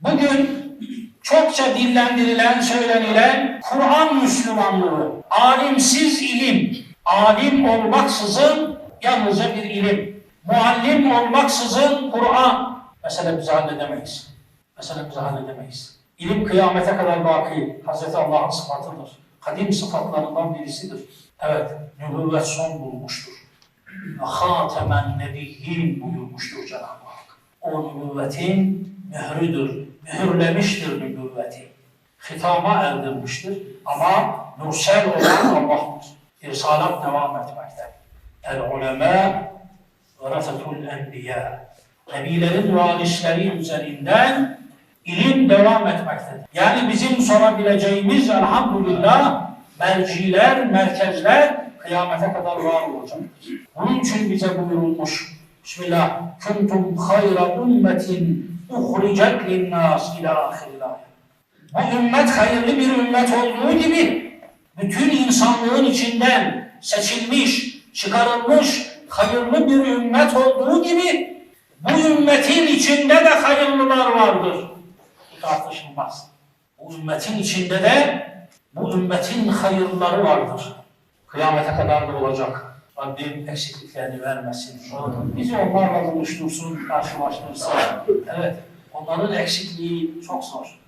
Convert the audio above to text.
Bugün çokça dillendirilen, söylenilen Kur'an Müslümanlığı, alimsiz ilim, alim olmaksızın yalnızca bir ilim, muallim olmaksızın Kur'an, meselemizi halledemeyiz. Meselemizi halledemeyiz. İlim kıyamete kadar baki, Hazreti Allah'ın sıfatıdır. Kadim sıfatlarından birisidir. Evet, nübüvvet son bulmuştur. Hatemen Nebiyyin buyurmuştur Cenab-ı Hak. O nübüvvetin mührüdür, mühürlemiştir nübüvveti. Hitama erdirmiştir ama nursel olan Allah'tır. İrsalat devam etmekte. El ulema verasetul enbiya. Nebilerin varisleri üzerinden ilim devam etmektedir. Yani bizim sorabileceğimiz elhamdülillah merciler, merkezler kıyamete kadar var olacaktır. Bunun için bize buyurulmuş. Bismillah. Kuntum hayra ümmetin uhricet linnas ila ayet. Bu ümmet hayırlı bir ümmet olduğu gibi bütün insanlığın içinden seçilmiş, çıkarılmış hayırlı bir ümmet olduğu gibi bu ümmetin içinde de hayırlılar vardır. Bu tartışılmaz. Bu ümmetin içinde de bu ümmetin hayırları vardır. Kıyamete kadar da olacak. Rabbim eksikliklerini vermesin. Bizi onlarla buluştursun, karşılaştırsın. Evet, onların eksikliği çok zor.